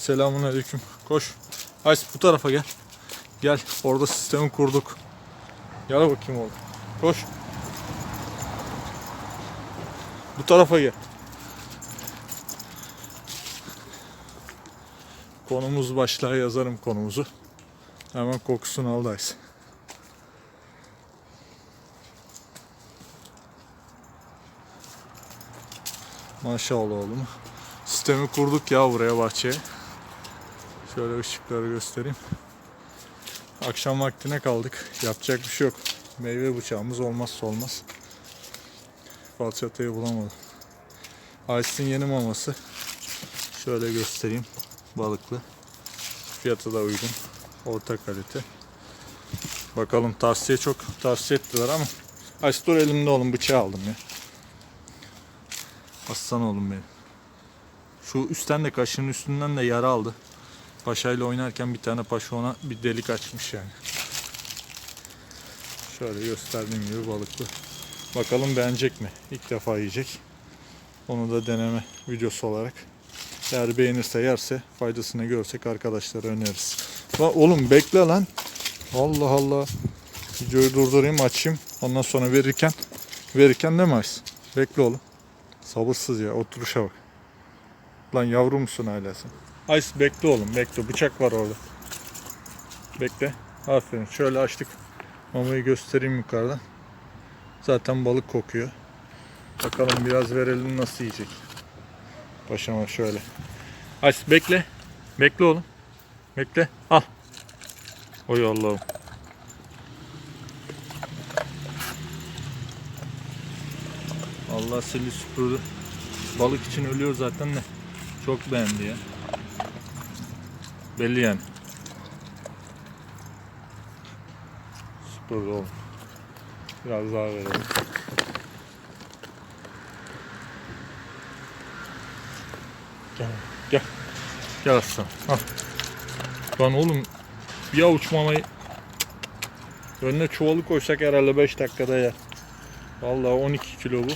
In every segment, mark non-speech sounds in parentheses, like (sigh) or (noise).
Selamun aleyküm. Koş. Ays bu tarafa gel. Gel. Orada sistemi kurduk. Gel bakayım oğlum. Koş. Bu tarafa gel. Konumuz başlığa yazarım konumuzu. Hemen kokusunu al Ays. Maşallah oğlum. Sistemi kurduk ya buraya bahçeye. Şöyle ışıkları göstereyim. Akşam vaktine kaldık. Yapacak bir şey yok. Meyve bıçağımız olmazsa olmaz. Falçatayı bulamadım. Ice'in yeni maması. Şöyle göstereyim. Balıklı. Fiyatı da uygun. Orta kalite. Bakalım tavsiye çok tavsiye ettiler ama Ice dur elimde oğlum bıçağı aldım ya. Aslan oğlum benim. Şu üstten de kaşının üstünden de yara aldı. Paşayla oynarken bir tane paşa ona bir delik açmış yani. Şöyle gösterdiğim gibi balıklı. Bakalım beğenecek mi? İlk defa yiyecek. Onu da deneme videosu olarak. Eğer beğenirse yerse faydasını görsek arkadaşlara öneririz. Lan oğlum bekle lan. Allah Allah. Videoyu durdurayım açayım. Ondan sonra verirken verirken demeyiz. Bekle oğlum. Sabırsız ya oturuşa bak. Lan yavru musun hala sen? Ice bekle oğlum bekle bıçak var orada. Bekle. Aferin şöyle açtık. Mamayı göstereyim yukarıdan. Zaten balık kokuyor. Bakalım biraz verelim nasıl yiyecek. Başıma şöyle. Ice bekle. Bekle oğlum. Bekle. Al. Oy Allah'ım. Allah seni süpürdü. Balık için ölüyor zaten de. Çok beğendi ya. Belli yani. Süpürdü oğlum. Biraz daha verelim. Gel. Gel. Gel aslan. Al. Lan oğlum bir avuç mamayı önüne çuvalı koysak herhalde 5 dakikada yer. Vallahi 12 kilo bu.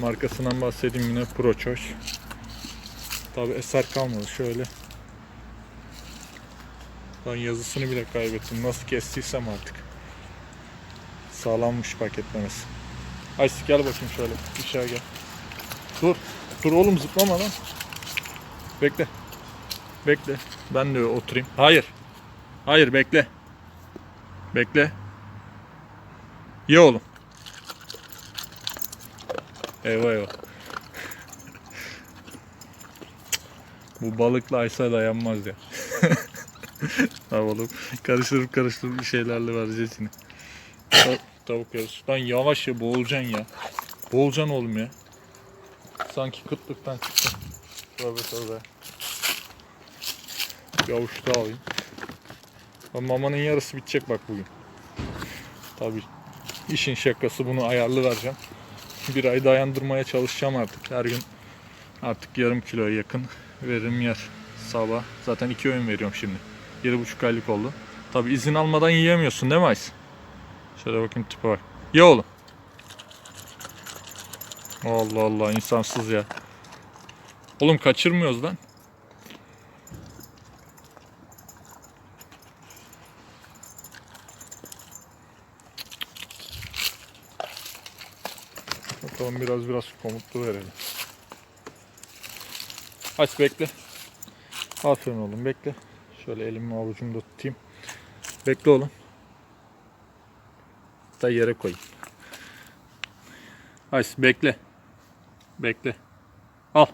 Markasından bahsedeyim yine Pro Choice. Tabi eser kalmadı şöyle. Ben yazısını bile kaybettim. Nasıl kestiysem artık. Sağlammış paketlemesi. Aysi gel bakayım şöyle. Aşağı gel. Dur. Dur oğlum zıplama lan. Bekle. Bekle. Ben de oturayım. Hayır. Hayır bekle. Bekle. Ye oğlum. Eyvah eyvah. Bu balıkla Aysa dayanmaz ya. (laughs) (laughs) oğlum? Karıştırıp karıştırıp bir şeylerle vereceğiz yine. Ta- tavuk yarısı. Lan yavaş ya boğulacaksın ya. Boğulacaksın oğlum ya. Sanki kıtlıktan çıktın. Tövbe tövbe. Bir avuç daha alayım. Lan Mamanın yarısı bitecek bak bugün. Tabii. İşin şakası bunu ayarlı vereceğim. Bir ay dayandırmaya çalışacağım artık. Her gün artık yarım kiloya yakın veririm yer. Sabah. Zaten iki öğün veriyorum şimdi. Yedi buçuk aylık oldu. Tabi izin almadan yiyemiyorsun değil mi Ays? Şöyle bakayım tipe bak. Ye oğlum. Allah Allah insansız ya. Oğlum kaçırmıyoruz lan. Bakalım biraz biraz komutlu verelim. Aç bekle. Aferin oğlum bekle. Şöyle elimi avucumda tutayım. Bekle oğlum. Da yere koyayım. Aç bekle. Bekle. Al.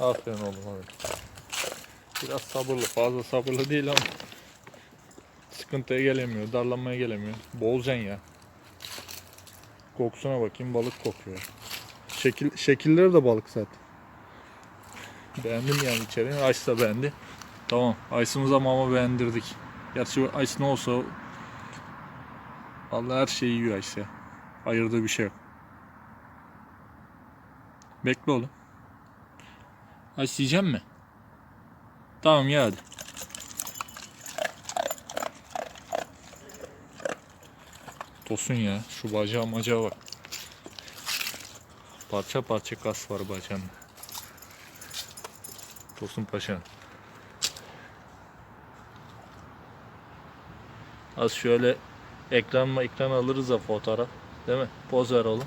Aferin oğlum abi. Biraz sabırlı. Fazla sabırlı değil ama. Sıkıntıya gelemiyor. Darlanmaya gelemiyor. Boğulacaksın ya. Kokusuna bakayım balık kokuyor. Şekil, şekilleri de balık zaten. Beğendim yani içeriğini. Ice da beğendi. Tamam. Ice'ımıza mama beğendirdik. Gerçi Ice ne olsa Vallahi her şeyi yiyor Ice ya. Ayırdığı bir şey yok. Bekle oğlum. Ice yiyecek mi? Tamam ya hadi. Tosun ya. Şu bacağı macağa bak. Parça parça kas var bacağında. Tosun Paşa. Az şöyle ekran mı ekran alırız da fotoğraf. Değil mi? Poz ver oğlum.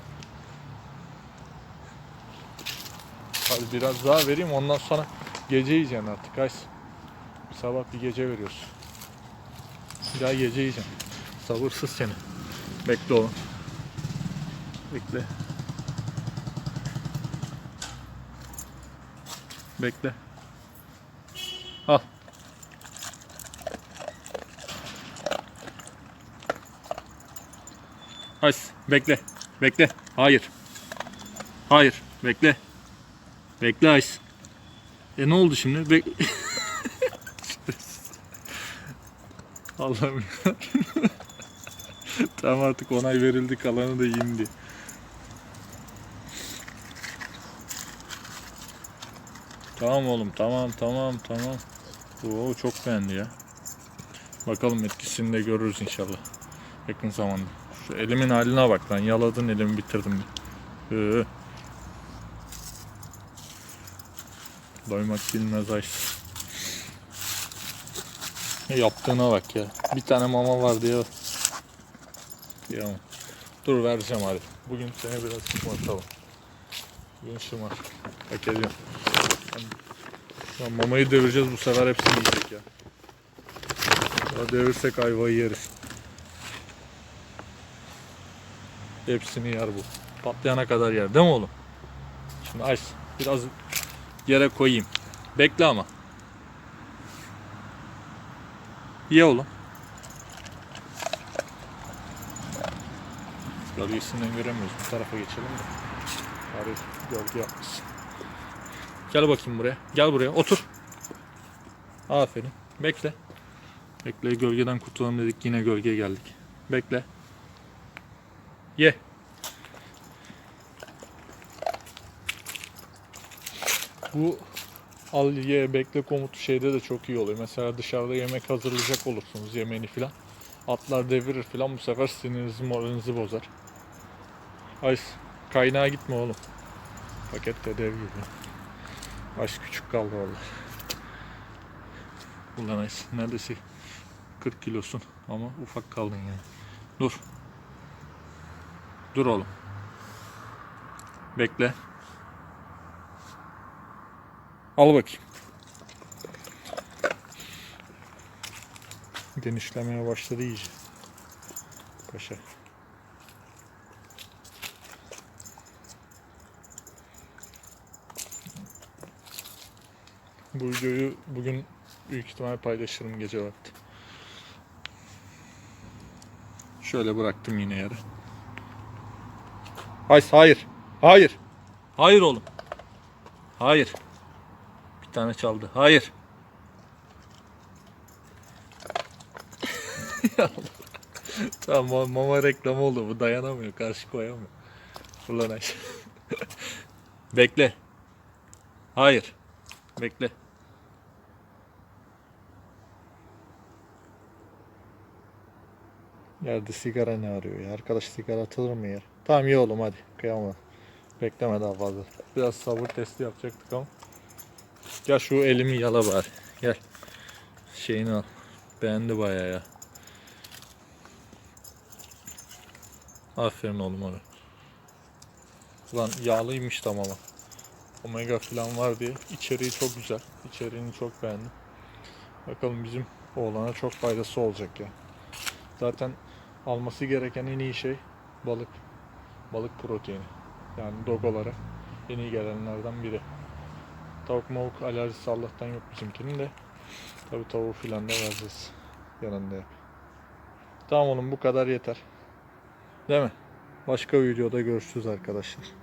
Hadi biraz daha vereyim ondan sonra gece yiyeceksin artık Ays. Sabah bir gece veriyorsun. Daha gece yiyeceksin. Sabırsız seni. Bekle oğlum. Bekle. Bekle. Ays bekle. Bekle. Hayır. Hayır. Bekle. Bekle Ays. E ne oldu şimdi? Bek (laughs) Allah'ım (laughs) tamam artık onay verildi kalanı da yiyin diye. Tamam oğlum tamam tamam tamam. Oo çok beğendi ya. Bakalım etkisini de görürüz inşallah. Yakın zamanda. Şu elimin haline bak lan yaladın elimi bitirdim. Ee. Doymak bilmez ay. Yaptığına bak ya. Bir tane mama var diye. Kıyamam. Dur vereceğim hadi. Bugün seni biraz şımartalım. Bugün şımar. Hak ediyorum. Ya mamayı devireceğiz bu sefer hepsini yiyecek ya. Ya devirsek ayvayı yeriz. Hepsini yer bu. Patlayana kadar yer değil mi oğlum? Şimdi aç. Biraz yere koyayım. Bekle ama. Ye oğlum. Gölgesinden göremiyoruz. Bu tarafa geçelim de. Bari gölge yapmışsın. Gel bakayım buraya. Gel buraya. Otur. Aferin. Bekle. Bekle. Gölgeden kurtulalım dedik. Yine gölgeye geldik. Bekle. Ye. Bu al ye bekle komutu şeyde de çok iyi oluyor. Mesela dışarıda yemek hazırlayacak olursunuz yemeğini filan. Atlar devirir filan bu sefer sinirinizi moralinizi bozar. Ay kaynağa gitme oğlum. Pakette dev gibi. Baş küçük kaldı vallahi. Ulan Ays neredeyse 40 kilosun ama ufak kaldın yani. Dur. Dur oğlum. Bekle. Al bakayım. Genişlemeye başladı iyice. Paşa. Bu videoyu bugün büyük ihtimal paylaşırım gece vakti. Şöyle bıraktım yine yere. Hayır, hayır. Hayır. Hayır oğlum. Hayır. Bir tane çaldı. Hayır. (laughs) Tamam mama reklamı oldu. Bu dayanamıyor. Karşı koyamıyor. Ulan. (laughs) Bekle. Hayır. Bekle. Yerde sigara ne arıyor ya? Arkadaş sigara atılır mı yer? Tamam iyi oğlum hadi. Kıyamam. Bekleme daha fazla. Biraz sabır testi yapacaktık ama. Gel şu elimi yala bari. Gel. Şeyini al. Beğendi bayağı ya. Aferin oğlum ona. Ulan yağlıymış tamam ama. Omega falan var diye. İçeriği çok güzel. İçeriğini çok beğendim. Bakalım bizim oğlana çok faydası olacak ya. Zaten alması gereken en iyi şey balık. Balık proteini. Yani dog olarak en iyi gelenlerden biri. Tavuk mavuk alerjisi Allah'tan yok bizimkinin de. Tabi tavuğu filan da vereceğiz. Yanında yap. Tamam oğlum bu kadar yeter. Değil mi? Başka videoda görüşürüz arkadaşlar.